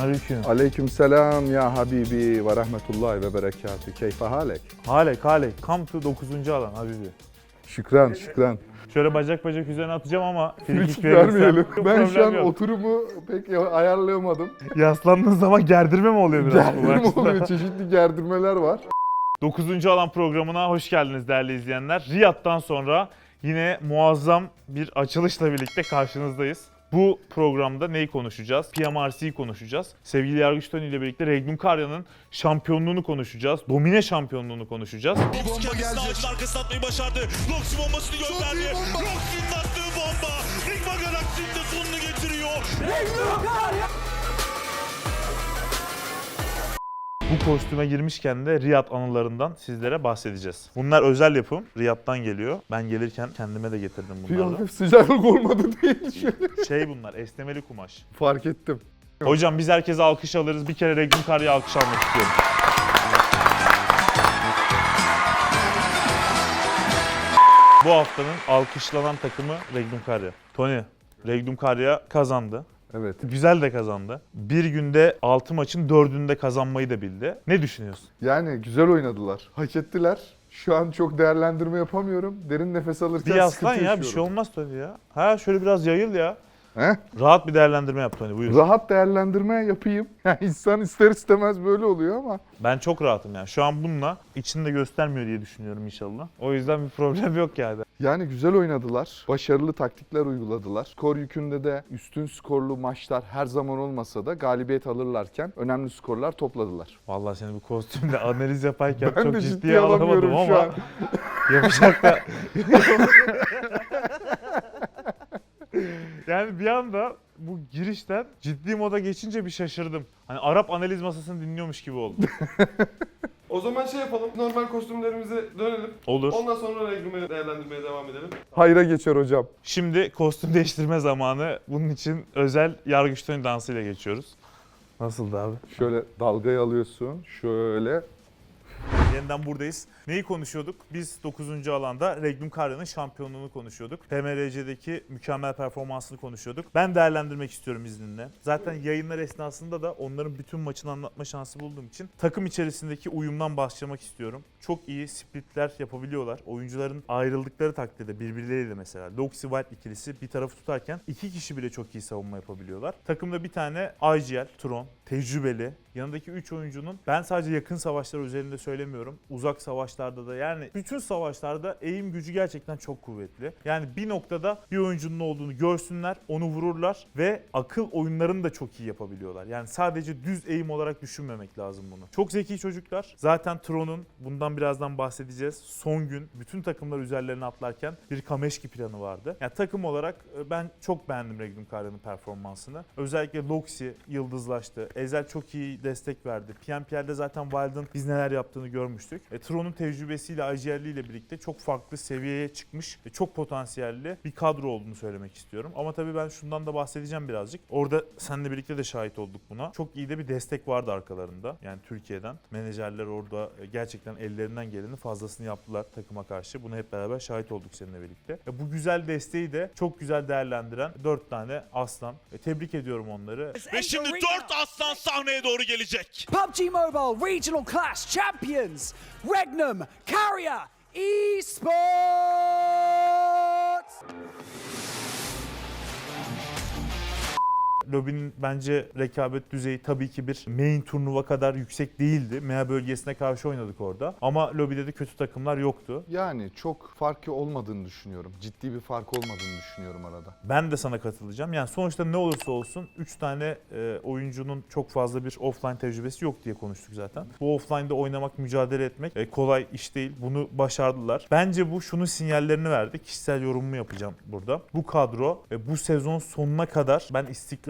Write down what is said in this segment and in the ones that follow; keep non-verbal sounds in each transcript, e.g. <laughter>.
Selamünaleyküm. Aleykümselam ya Habibi ve rahmetullahi ve berekatü. Keyfe halek? Halek halek. Come to 9. alan Habibi. Şükran, şükran. Şöyle bacak bacak üzerine atacağım ama frikik vermeyelim. Ben şu an yok. oturumu pek ayarlayamadım. Yaslandığın zaman gerdirme mi oluyor biraz bu Gerdirme maçta? oluyor, çeşitli gerdirmeler var. 9. alan programına hoş geldiniz değerli izleyenler. Riyad'dan sonra yine muazzam bir açılışla birlikte karşınızdayız. Bu programda neyi konuşacağız? PMRC'yi konuşacağız. Sevgili Yargıç Tony ile birlikte Regnum Karya'nın şampiyonluğunu konuşacağız. Domine şampiyonluğunu konuşacağız. Lox kendisini ağacın arkasına atmayı başardı. Lox bombasını gönderdi. Lox'un attığı bomba. Rigma Galaxy'nin de sonunu getiriyor. Bu kostüme girmişken de Riyad anılarından sizlere bahsedeceğiz. Bunlar özel yapım. Riyad'dan geliyor. Ben gelirken kendime de getirdim Bir bunları. hafif sıcaklık olmadı değil şöyle. <laughs> şey bunlar, esnemeli kumaş. Fark ettim. Hocam biz herkese alkış alırız. Bir kere Regnum Karya'ya alkış almak istiyorum. Bu haftanın alkışlanan takımı Regnum Karya. Tony, Regnum Karya kazandı. Evet. Güzel de kazandı. Bir günde 6 maçın 4'ünde kazanmayı da bildi. Ne düşünüyorsun? Yani güzel oynadılar. Hak ettiler. Şu an çok değerlendirme yapamıyorum. Derin nefes alırken Bir yaslan sıkıntı ya bir şey olmaz Tony ya. Ha şöyle biraz yayıl ya. He? Rahat bir değerlendirme yap Tony buyur. Rahat değerlendirme yapayım. <laughs> Yani insan ister istemez böyle oluyor ama Ben çok rahatım yani. Şu an bununla içinde göstermiyor diye düşünüyorum inşallah. O yüzden bir problem yok yani. Yani güzel oynadılar. Başarılı taktikler uyguladılar. Skor yükünde de üstün skorlu maçlar her zaman olmasa da galibiyet alırlarken önemli skorlar topladılar. Vallahi seni bu kostümle analiz yaparken Ben çok de ciddiye ciddiye alamadım şu ama an. yapacak da... <laughs> <laughs> yani bir anda bu girişten ciddi moda geçince bir şaşırdım. Hani Arap analiz masasını dinliyormuş gibi oldu. <laughs> O zaman şey yapalım. Normal kostümlerimize dönelim. Olur. Ondan sonra reglümü değerlendirmeye devam edelim. Hayra geçer hocam. Şimdi kostüm değiştirme zamanı. Bunun için özel yargıçların dansıyla geçiyoruz. Nasıldı abi? Şöyle dalgayı alıyorsun. Şöyle. Yeniden buradayız. Neyi konuşuyorduk? Biz 9. alanda Regnum Karya'nın şampiyonluğunu konuşuyorduk. PMRC'deki mükemmel performansını konuşuyorduk. Ben değerlendirmek istiyorum izninle. Zaten yayınlar esnasında da onların bütün maçını anlatma şansı bulduğum için takım içerisindeki uyumdan başlamak istiyorum. Çok iyi splitler yapabiliyorlar. Oyuncuların ayrıldıkları takdirde birbirleriyle mesela Loxi White ikilisi bir tarafı tutarken iki kişi bile çok iyi savunma yapabiliyorlar. Takımda bir tane IGL, Tron, tecrübeli. Yanındaki 3 oyuncunun ben sadece yakın savaşlar üzerinde söylemiyorum. Uzak savaşlarda da yani bütün savaşlarda eğim gücü gerçekten çok kuvvetli. Yani bir noktada bir oyuncunun olduğunu görsünler, onu vururlar ve akıl oyunlarını da çok iyi yapabiliyorlar. Yani sadece düz eğim olarak düşünmemek lazım bunu. Çok zeki çocuklar. Zaten Tron'un bundan birazdan bahsedeceğiz. Son gün bütün takımlar üzerlerine atlarken bir Kameşki planı vardı. Yani takım olarak e, ben çok beğendim Regnum Karya'nın performansını. Özellikle Loxi yıldızlaştı. Ezel çok iyi destek verdi. PNPL'de zaten Wild'ın biz neler yaptığını görmüştük. E, Tron'un tecrübesiyle ile birlikte çok farklı seviyeye çıkmış ve çok potansiyelli bir kadro olduğunu söylemek istiyorum. Ama tabii ben şundan da bahsedeceğim birazcık. Orada seninle birlikte de şahit olduk buna. Çok iyi de bir destek vardı arkalarında. Yani Türkiye'den. Menajerler orada e, gerçekten ellerinden gelenin fazlasını yaptılar takıma karşı. Buna hep beraber şahit olduk seninle birlikte. E, bu güzel desteği de çok güzel değerlendiren 4 tane aslan. E, tebrik ediyorum onları. Ve şimdi dört aslan sahneye doğru gelecek. PUBG Mobile Regional Class Champions, Regnum Carrier Esports! Lobinin bence rekabet düzeyi tabii ki bir main turnuva kadar yüksek değildi. MEA bölgesine karşı oynadık orada. Ama lobide de kötü takımlar yoktu. Yani çok farkı olmadığını düşünüyorum. Ciddi bir fark olmadığını düşünüyorum arada. Ben de sana katılacağım. Yani sonuçta ne olursa olsun 3 tane e, oyuncunun çok fazla bir offline tecrübesi yok diye konuştuk zaten. Bu offline'da oynamak, mücadele etmek e, kolay iş değil. Bunu başardılar. Bence bu şunun sinyallerini verdi. Kişisel yorumumu yapacağım burada. Bu kadro e, bu sezon sonuna kadar ben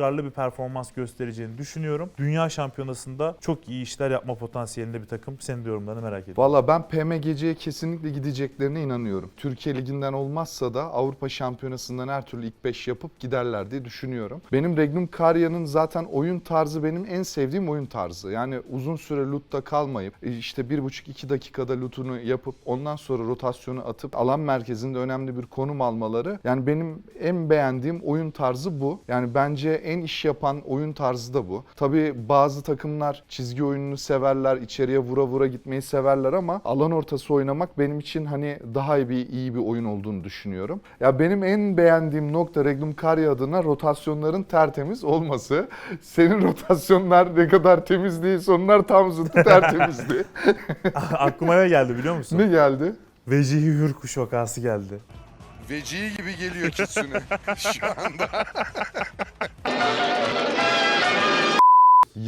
istikrarlı bir performans göstereceğini düşünüyorum. Dünya şampiyonasında çok iyi işler yapma potansiyelinde bir takım. Senin de yorumlarını merak ediyorum. Valla ben PMGC'ye kesinlikle gideceklerine inanıyorum. Türkiye Ligi'nden olmazsa da Avrupa Şampiyonası'ndan her türlü ilk 5 yapıp giderler diye düşünüyorum. Benim Regnum Karya'nın zaten oyun tarzı benim en sevdiğim oyun tarzı. Yani uzun süre lootta kalmayıp e, işte 1,5-2 dakikada lootunu yapıp ondan sonra rotasyonu atıp alan merkezinde önemli bir konum almaları. Yani benim en beğendiğim oyun tarzı bu. Yani bence en en iş yapan oyun tarzı da bu. Tabii bazı takımlar çizgi oyununu severler, içeriye vura vura gitmeyi severler ama alan ortası oynamak benim için hani daha iyi bir iyi bir oyun olduğunu düşünüyorum. Ya benim en beğendiğim nokta Regnum Karya adına rotasyonların tertemiz olması. <laughs> Senin rotasyonlar ne kadar temiz değilse onlar tam zıttı tertemizdi. <laughs> Aklıma ne geldi biliyor musun? ne geldi? Vecihi Hürkuş vakası geldi. Vecihi gibi geliyor Kitsune <laughs> şu anda.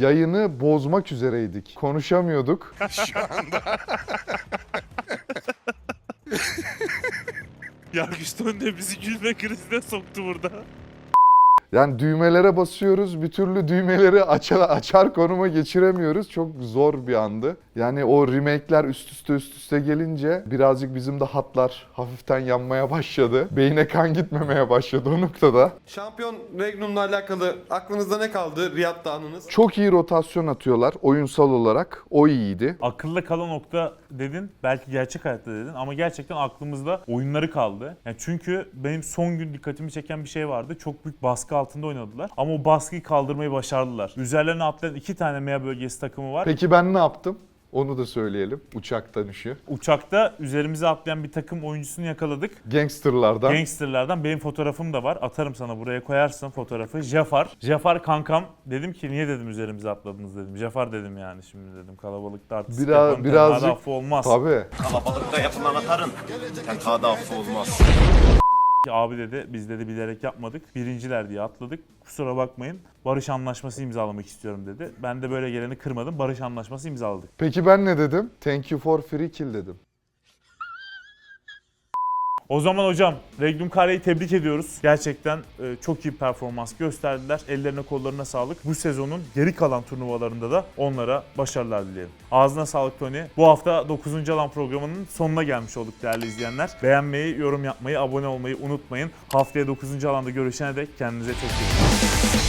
Yayını bozmak üzereydik. Konuşamıyorduk. <laughs> Şu anda. <laughs> Yargıçton de bizi gülme krizine soktu burada. Yani düğmelere basıyoruz, bir türlü düğmeleri açar, açar konuma geçiremiyoruz. Çok zor bir andı. Yani o remake'ler üst üste üst üste gelince birazcık bizim de hatlar hafiften yanmaya başladı. Beyne kan gitmemeye başladı o noktada. Şampiyon Regnum'la alakalı aklınızda ne kaldı Riyad'da anınız? Çok iyi rotasyon atıyorlar oyunsal olarak. O iyiydi. Akılda kalan nokta dedin, belki gerçek hayatta dedin ama gerçekten aklımızda oyunları kaldı. Yani çünkü benim son gün dikkatimi çeken bir şey vardı. Çok büyük baskı altında oynadılar ama o baskıyı kaldırmayı başardılar. Üzerlerine atlayan iki tane MEA bölgesi takımı var. Peki ben ne yaptım? Onu da söyleyelim. Uçaktan işi. Uçakta üzerimize atlayan bir takım oyuncusunu yakaladık. Gangsterlardan. Gangsterlardan benim fotoğrafım da var. Atarım sana buraya koyarsın fotoğrafı. Jafar. Jafar kankam. Dedim ki niye dedim üzerimize atladınız dedim. Jafar dedim yani şimdi dedim. Kalabalıkta artistik Biraz- yapan birazcık- affı olmaz. Tabii. Kalabalıkta yapılan atarın tenhada affı olmaz. Ki Abi dedi biz dedi bilerek yapmadık. Birinciler diye atladık. Kusura bakmayın. Barış anlaşması imzalamak istiyorum dedi. Ben de böyle geleni kırmadım. Barış anlaşması imzaladık. Peki ben ne dedim? Thank you for free kill dedim. O zaman hocam Regnum Kare'yi tebrik ediyoruz. Gerçekten e, çok iyi performans gösterdiler. Ellerine kollarına sağlık. Bu sezonun geri kalan turnuvalarında da onlara başarılar dileyelim. Ağzına sağlık Tony. Bu hafta 9. alan programının sonuna gelmiş olduk değerli izleyenler. Beğenmeyi, yorum yapmayı, abone olmayı unutmayın. Haftaya 9. alanda görüşene dek kendinize çok iyi bakın.